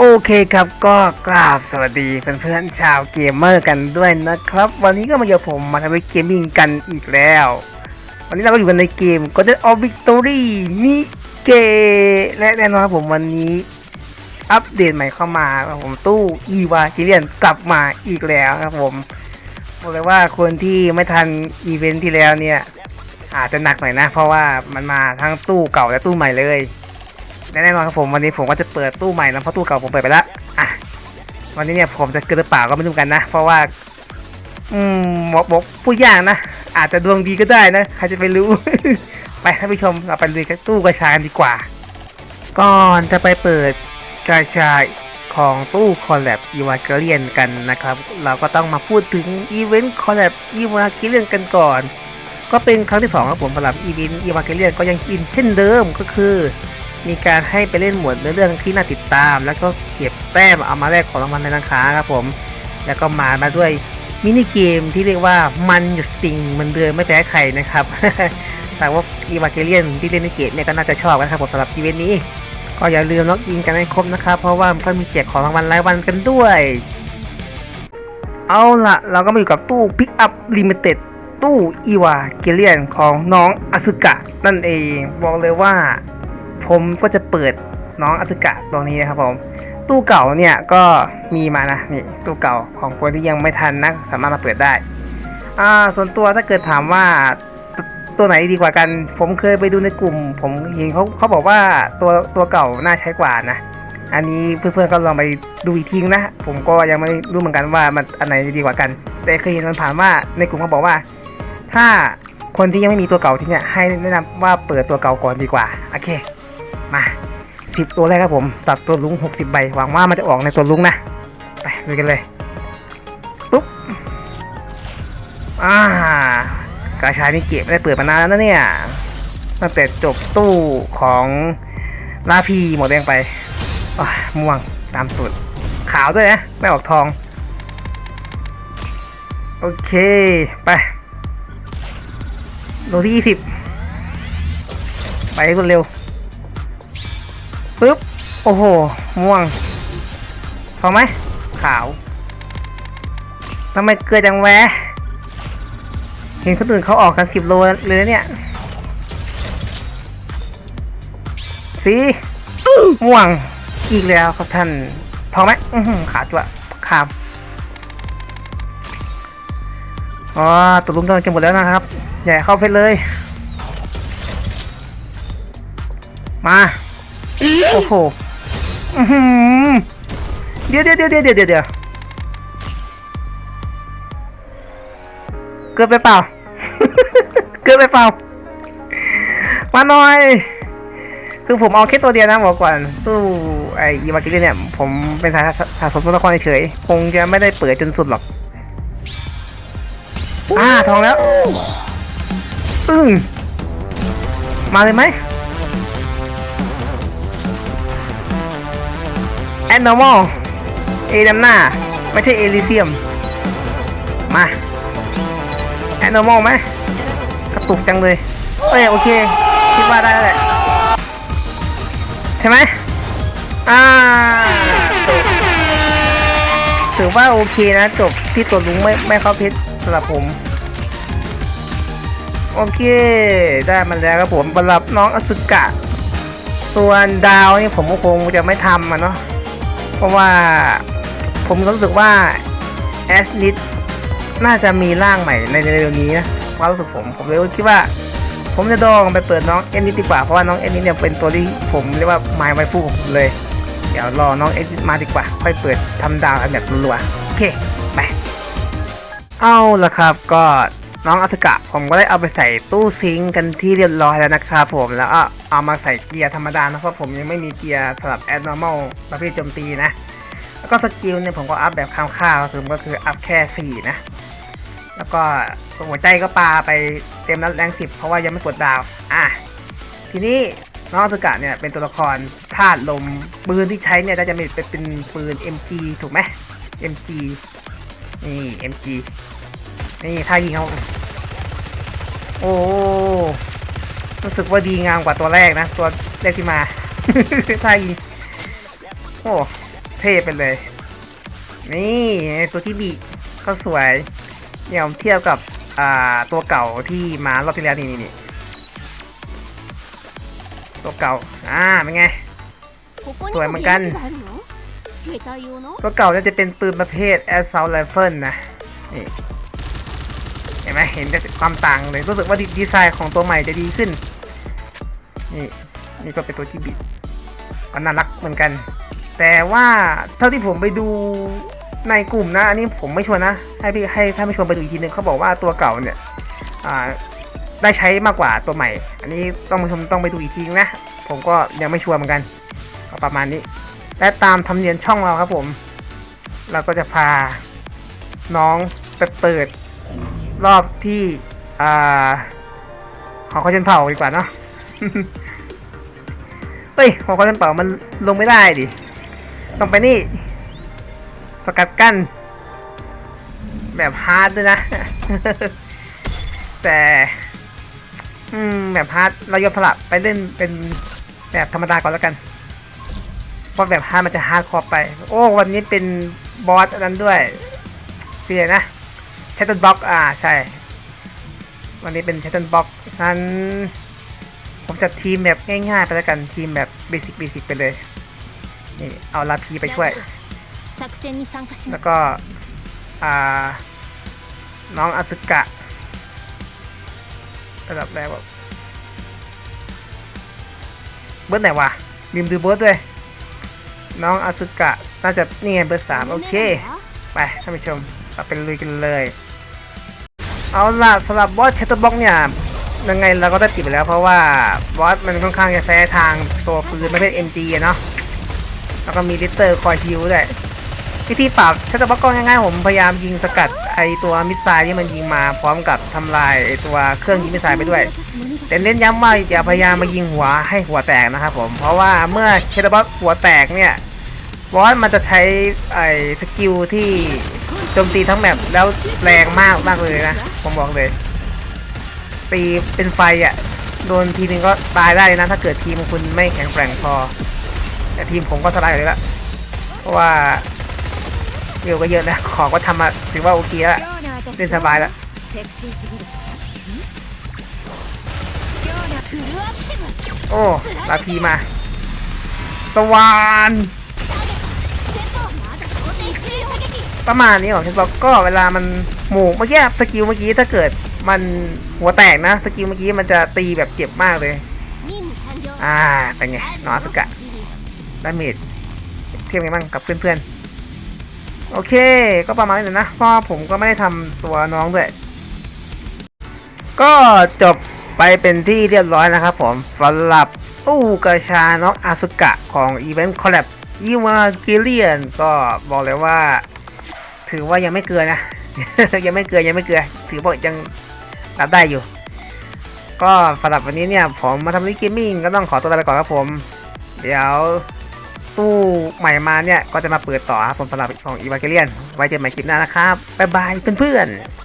โอเคครับก็กราบสวัสดีเพื่อนๆชาวเกมเมอร์กันด้วยนะครับ วันนี้ก็มาเจอผมมาทำเกมมิ่งกันอีกแล้ว วันนี้เราก็อยู่กันในเกม Golden of Victory มิเกและแน่นอนครับผมวันนี้ อัปเดตใหม่เข้ามาครับผมตู้อีวาจิเลียนกลับมาอีกแล้วครับผมบอกเลยว่าคนที่ไม่ทันอีเวนท์ที่แล้วเนี่ย อาจจะหนักหน่อยนะ เพราะว่ามันมาทั้งตู้เก่าและตู้ใหม่เลย และแน่นอนครับผมวันนี้ผมก็จะเปิดตู้ใหม่นะเพราะตู้เก่าผมเปิดไปแล้วอะวันนี้เนี่ยผมจะเกินหรือเปล่าก็ไม่รู้กันนะ เพราะว่า อืมบอกบอกผู้ยากนะอาจจะดวงดีก็ได้นะใครจะไปรู้ ไปท่านผู้ชมเราไปเลยกับตู้กระชากันดีกว่า ก่อนจะไปเปิดกระชายของตู้คอลแลบอีวาเกเลียนกันนะครับ เราก็ต้องมาพูดถึงอีเวนต์คอลแลบอีวาเกเลียนกันก่อน ก็เป็นครั้งที่สองครับผมสำหรับอีเวนต์อีวาเกเลียนก็ยังอินเช่นเดิมก็คือ มีการให้ไปเล่นหมวดเนื้อเรื่องที่น่าติดตาม แล้วก็เก็บแต้มเอามาแลกของรางวัลในร้านค้าครับผม แล้วก็มามาด้วยมินิเกมที่เรียกว่ามันหยุดติงมันเดิมไม่แพ้ใครนะครับแต่ว่าอีวาเกเลียนที่เล่นในเกมเนี่ยก็น่าจะชอบกันครับผมสำหรับอีเวนต์นี้ ก็อย่าลืมล็อกอินกันให้ครบนะครับ เพราะว่ามันก็มีแจกของรางวัลรายวันกันด้วย เอาละเราก็มาอยู่กับตู้ Pick Up Limited ตู้อีวาเกเลียนของน้องอสึกะนั่นเองบอกเลยว่า ผมก็จะเปิดน้องอสึกะตรงนี้นะครับผม ตู้เก่าเนี่ยก็มีมานะนี่ตู้เก่าของคนที่ยังไม่ทันนะสามารถมาเปิดได้ อ่าส่วนตัวถ้าเกิดถามว่าตตัวไหนดีกว่ากัน ผมเคยไปดูในกลุ่ม ผมเห็นเขาเขาบอกว่าตัวตัวเก่าน่าใช้กว่านะ อันนี้เพื่อนๆก็ลองไปดูอีกทีนะ ผมก็ยังไม่รู้เหมือนกันว่ามันอันไหนดีกว่ากัน แต่เคยเห็นมันผ่านว่าในกลุ่มเขาบอกว่า ถ้าคนที่ยังไม่มีตัวเก่าที่เนี่ยให้แนะนำว่าเปิดตัวเก่าก่อนดีกว่า โอเค 60 ตัวแรกครับผม ตัดตัวลุง 60 ใบ หวังว่ามันจะออกในตัวลุงนะ ไปดูกันเลยปุ๊บอ่ากาชานี่เก็บได้เปิดมานานแล้วนะเนี่ย ตั้งแต่จบตู้ของลาพีหมดแรงไปม่วงตามสุด ขาวด้วยนะ ไม่ออกทอง โอเค ไปโลที่ 20 ไปให้เร็ว ปึ๊บ โอ้โห ม่วงพอไหม ขาวทำไมเกิดจังแวะ เห็นคนอื่นเขาออกกันสิบโลเลยเนี่ย สีม่วง อีกแล้วครับท่าน พอไหมขาจ้ะขามอ๋อตัวลุงกำลังจะหมดแล้วนะครับ ใหญ่เข้าเพชรเลย มา โอ้โหเดี๋ยวเดี๋ยวเดี๋ยวเดี๋ยวเดี๋ยวเดียวเกินไปเปล่า เกินไปเปล่า มาหน่อย คือผมเอาแค่ตัวเดียวนะบอกก่อนตู้ไออีวากิเนี่ย ผมเป็นสายสะสมตัวละครเฉยคงจะไม่ได้เปิดจนสุดหรอก อ่าทองแล้ว อึ้งมาเลยไหม แอนนอร์มอลเอดำหน้า ไม่ใช่เอลิเซียม มาแอนนอร์มอลไหมกระตุกจังเลยเอ้ยโอเค คิดว่าได้แล้วแหละใช่ไหมอ่าถือว่าโอเคนะ จบที่ตัวลุงไม่ไม่เข้าเพชรสำหรับผม โอเค ได้มันแล้วครับผมสำหรับน้องอสุกะ ส่วนดาวนี่ผมก็คงจะไม่ทำมันเนาะ เพราะว่าผมรู้สึกว่าแอสนิดน่าจะมีร่างใหม่ในเร็วนี้นะความรู้สึกผมผมเลยคิดว่า ผมจะดองไปเปิดน้องเอ็นนิดดีกว่าเพราะว่าน้องเอ็นนิดเนี่ยเป็นตัวที่ผมเรียกว่าไม้ไวฟูของผมเลย เดี๋ยวรอน้องเอ็นนิดมาดีกว่า ค่อยเปิดทำดาวอันแบบรัวๆโอเคไปเอาละครับก็ น้องอัสกะ ผมก็ได้เอาไปใส่ตู้ซิงกันที่เรียบร้อยแล้วนะครับผมแล้วก็เอามาใส่เกียร์ธรรมดานะเพราะผมยังไม่มีเกียร์สำหรับแอดนอร์มอลประเภทโจมตีนะ แล้วก็สกิลเนี่ยผมก็อัพแบบคร่าวคือก็คืออัพแค่4นะ แล้วก็หัวใจก็ปาไปเต็มแล้วแรงสิบเพราะว่ายังไม่กดดาวอะทีนี้น้องอสุกะเนี่ยเป็นตัวละครธาตุลมปืนที่ใช้เนี่ยน่าจะเป็นเป็นปืน MG ถูกไหม MG นี่ MG นี่ท่ายิงเขาโอ้รู้สึกว่าดีงามกว่าตัวแรกนะ ตัวแรกที่มาท่ายิงโอ้เท่ไปเลย นี่ตัวที่บีก็สวยเนี่ยผมเทียบกับอ่าตัวเก่าที่มารอบที่แล้วนี่นี่ตัวเก่าอ่าเป็นไงสวยเหมือนกันตัวเก่าจะเป็นปืนประเภท assault rifle นะนี่ ห็นไหมเห็นความต่างเลยรู้สึกว่าดีดไซน์ของตัวใหม่จะดีขึ้น นี่นี่ก็เป็นตัวที่บิดก็น่ารักเหมือนกัน แต่ว่าเท่าที่ผมไปดูในกลุ่มนะ อันนี้ผมไม่ชวนนะ ให้พี่ให้ถ้าไม่ชวนไปดูอีกทีนึงเขาบอกว่าตัวเก่าเนี่ยได้ใช้มากกว่าตัวใหม่ อันนี้ต้องผู้ชมต้องไปดูอีกทีนึงนะ ผมก็ยังไม่ชัวร์เหมือนกันก็ประมาณนี้ และตามธรรมเนียมช่องเราครับผม เราก็จะพาน้องไปเปิด รอบที่ อ่าหอคอยชนเผาดีกว่าเนาะเฮ้ยหอคอยชนเผามันลงไม่ได้ดิต้องไปนี่ สกัดกั้นแบบฮาร์ดด้วยนะ แต่ อืม แบบฮาร์ดเรายอมสลับไปเล่นเป็นแบบธรรมดาก่อนแล้วกันเพราะแบบฮาร์ดมันจะฮาร์ดคอไป โอ้ วันนี้เป็นบอสอันนั้นด้วยเสียนะ ชัตเติลบล็อกอ่าใช่ วันนี้เป็นชัตเติลบล็อกนั้น ผมจัดทีมแบบง่ายๆ ไปแล้วกันทีมแบบเบสิกเบสิกไปเลย นี่เอาลาพีไปช่วย แล้วก็ อ่า น้องอาสึกะระดับแรกแบบเบิร์ดไหนวะลืมดูเบิร์ดด้วย น้องอาสึกะน่าจะนี่ไงเบอร์สามโอเค ไปท่านผู้ชมเราเป็นลุยกันเลย เอาล่ะสำหรับบอสเชตเตอร์บ็อกเนี่ยยังไงเราก็ได้ติดไปแล้วเพราะว่าบอสมันค่อนข้างจะใช้ทางตัวปืนไม่ใช่ MG อะเนาะแล้วก็มีลิตเตอร์คอยฮิวด้วยวิธีปราบเชตเตอร์บ็อกก็ง่ายๆผมพยายามยิงสกัดไอตัวมิสไซล์ที่มันยิงมาพร้อมกับทำลายไอตัวเครื่องยิงมิสไซล์ไปด้วย แต่เน้นย้ำว่าอย่าพยายามมายิงหัวให้หัวแตกนะครับผมเพราะว่าเมื่อเชตเตอร์บ็อกหัวแตกเนี่ยบอสมันจะใช้ไอสกิลที่ โจมตีทั้งแมปแล้วแรงมากมากเลยนะ ผมบอกเลย ตีเป็นไฟอะ่ะ โดนทีนึงก็ตายได้นะ ถ้าเกิดทีมคุณไม่แข็งแกร่งพอ แต่ทีมผมก็สลายเลยละ เพราะว่าเร็วก็เยอะนะ ขอก็ทำมาถือว่าโอเคแล้วเล่นสบายแล้วโอ้ลาพีมา สวาน ประมาณนี้ของเทนบ็อกก็เวลามันหมู่เมื่อกี้สกิลเมื่อกี้ถ้าเกิดมันหัวแตกนะสกิลเมื่อกี้มันจะตีแบบเจ็บมากเลย อ่าเป็นไงนอสกะดาเมจเทียบกันบ้างกับเพื่อนๆ โอเค ก็ประมาณนี้นะเพราะผมก็ไม่ได้ทำตัวน้องด้วยก็จบไปเป็นที่เรียบร้อยนะครับผมสำหรับตู้กระชาน้องอาสุกะของอีเวนต์คอลแลบยิมาเกเลียนก็บอกเลยว่า ถือว่ายังไม่เกินนะ ยังไม่เกินยังไม่เกินถือว่ายังรับได้อยู่ ก็สำหรับวันนี้เนี่ย ผมมาทำลิเกมมิ่งก็ต้องขอตัวลาไปก่อนครับผม เดี๋ยวตู้ใหม่มาเนี่ย ก็จะมาเปิดต่อครับผมสำหรับของอีวาเกเลียน ไว้เจอใหม่คลิปหน้านะครับ บ๊ายบายเพื่อนๆ